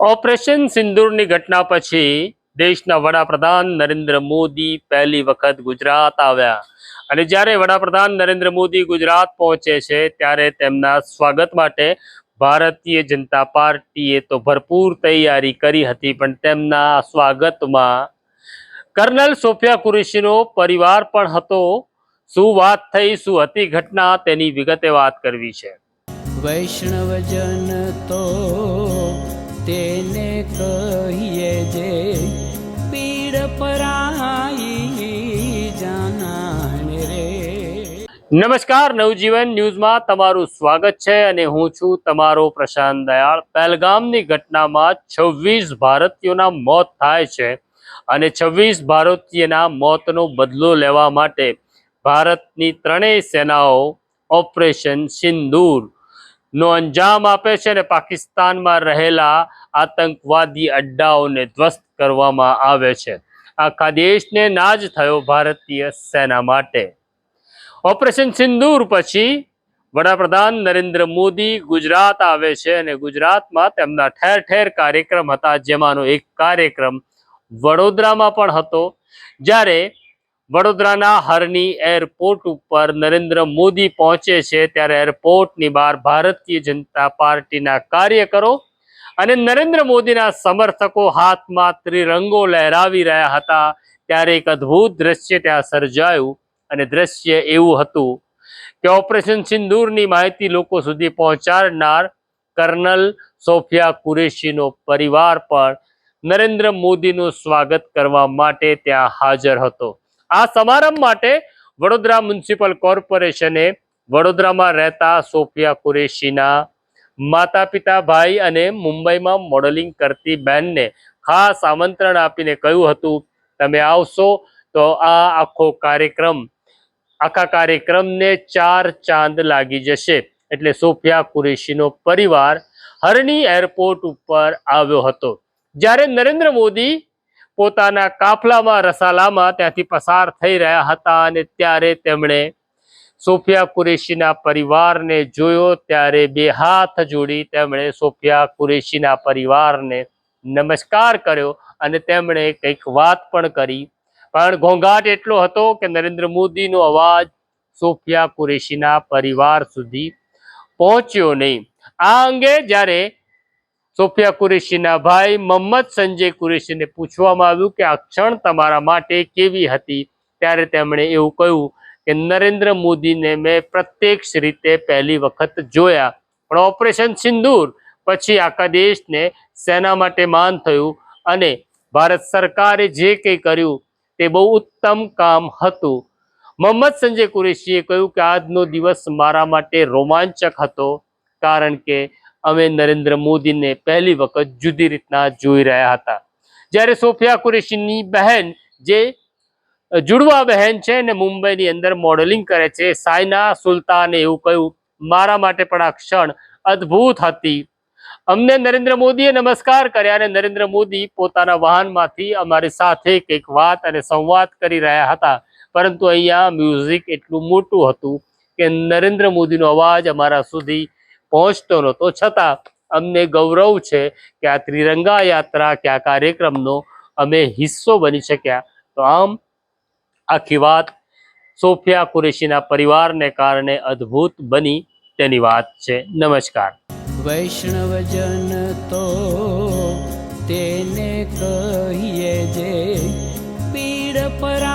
Operation સિંદૂરની ઘટના પછી દેશના વડાપ્રધાન નરેન્દ્ર મોદી પહેલી વખત ગુજરાત આવ્યા. અને જ્યારે વડાપ્રધાન નરેન્દ્ર મોદી ગુજરાત પહોંચે છે, ત્યારે તેમના સ્વાગત માટે ભારતીય જનતા પાર્ટીએ તો ભરપૂર તૈયારી કરી હતી, પણ તેમના સ્વાગતમાં કર્નલ સોફિયા કુરેશીનો પરિવાર પણ હતો. શું વાત થઈ, શું હતી ઘટના, તેની વિગતે વાત કરવી છે. વૈષ્ણવજન તો તેને કહીએ જે પીડ પરાઈ જાનાને રે. નમસ્કાર, નવજીવન ન્યૂઝમાં તમારું સ્વાગત છે અને હું છું તમારો પ્રશાંત દયાળ. પહેલગામની ઘટનામાં છવ્વીસ ભારતીયોના મોત થાય છે અને છવ્વીસ ભારતીયના મોતનો બદલો લેવા માટે ભારતની ત્રણેય સેનાઓ ઓપરેશન સિંદૂર નો અંજામ આપે છે અને પાકિસ્તાનમાં રહેલા આતંકવાદી અડ્ડાઓને ધ્વસ્ત કરવામાં આવે છે. આખા દેશને નાજ થયો ભારતીય સેના માટે. ઓપરેશન સિંદૂર પછી વડાપ્રધાન નરેન્દ્ર મોદી ગુજરાત આવે છે અને ગુજરાતમાં તેમના ઠેર ઠેર કાર્યક્રમ હતા, જેમાંનો એક કાર્યક્રમ વડોદરામાં પણ હતો, જ્યારે વડોદરાના હરની એરપોર્ટ ઉપર નરેન્દ્ર મોદી પહોંચે છે ત્યારે એરપોર્ટની બહાર ભારતીય જનતા પાર્ટીના કાર્યકરો અને નરેન્દ્ર મોદીના સમર્થકો હાથમાં ત્રિરંગો લહેરાવી રહ્યા હતા. ત્યારે એક અદ્ભુત દ્રશ્ય ત્યાં સર્જાયું અને દ્રશ્ય એવું હતું કે ઓપરેશન સિંદૂરની માહિતી લોકો સુધી પહોંચાડનાર કર્નલ સોફિયા કુરેશીનો પરિવાર પણ નરેન્દ્ર મોદીનું સ્વાગત કરવા માટે ત્યાં હાજર હતો. આ સમારંભ માટે વડોદરા મ્યુનિસિપલ કોર્પોરેશને વડોદરામાં રહેતા સોફિયા કુરેશીના માતા પિતા ભાઈ અને મુંબઈમાં મોડલિંગ કરતી બહેનને ખાસ આમંત્રણ આપીને કહ્યું હતું, તમે આવશો તો આ આખો કાર્યક્રમ, આખા કાર્યક્રમને ચાર ચાંદ લાગી જશે. એટલે સોફિયા કુરેશીનો પરિવાર હરણી એરપોર્ટ ઉપર આવ્યો હતો. જ્યારે નરેન્દ્ર મોદી પોતાના કાફલામાં રસાલામાં ત્યાંથી પસાર થઈ રહ્યા હતા અને ત્યારે તેમણે સોફિયા કુરેશીના પરિવારને જોયો. ત્યારે બે હાથ જોડી તેમણે સોફિયા કુરેશીના પરિવારને નમસ્કાર કર્યો અને તેમણે કંઈક વાત પણ કરી. પણ ઘોંઘાટ એટલો હતો કે નરેન્દ્ર મોદીનો અવાજ સોફિયા કુરેશીના પરિવાર સુધી પહોંચ્યો નહીં. આ અંગે જ્યારે સોફિયા કુરેશીના ભાઈ મોહમ્મદ સંજય કુરેશીને પૂછવામાં આવ્યું કે આ ક્ષણ તમારા માટે કેવી હતી? ત્યારે તેમણે એવું કહ્યું કે, નરેન્દ્ર મોદીને મેં પ્રત્યક્ષ રીતે પહેલી વખત જોયા, પણ ઓપરેશન સિંદૂર પછી આખા દેશને સેના માટે માન થયું અને ભારત સરકારે જે કંઈ કર્યું તે બહુ ઉત્તમ કામ હતું. મોહમ્મદ સંજય કુરેશીએ કહ્યું કે, આજનો દિવસ મારા માટે રોમાંચક હતો, કારણ કે અમે નરેન્દ્ર મોદીને પહેલી વખત જુદી રીતના જોઈ રહ્યા હતા. જ્યારે સોફિયા કુરેશીની બહેન જે જુડવા બહેન છે ને મુંબઈની અંદર મોડેલિંગ કરે છે, સાયના સુલતાને એવું કહ્યું, મારા માટે પણ આ ક્ષણ અદ્ભુત હતી. અમને નરેન્દ્ર મોદીએ નમસ્કાર કર્યા અને નરેન્દ્ર મોદી પોતાના વાહનમાંથી અમારી સાથે કંઈક વાત અને સંવાદ કરી રહ્યા હતા. પરંતુ અહીંયા મ્યુઝિક એટલું મોટું હતું કે નરેન્દ્ર મોદીનો અવાજ અમારા સુધી પહોંચતો નહોતો. છતાં અમને ગૌરવ છે કે આ ત્રિરંગા યાત્રા કે આ કાર્યક્રમનો અમે હિસ્સો બની શક્યા. તો આમ આખી વાત સોફિયા કુરેશીના પરિવારને કારણે અદ્ભુત બની તેની વાત છે. નમસ્કાર. વૈષ્ણવજન તો તેને કહીએ જે પીડ પરાઈ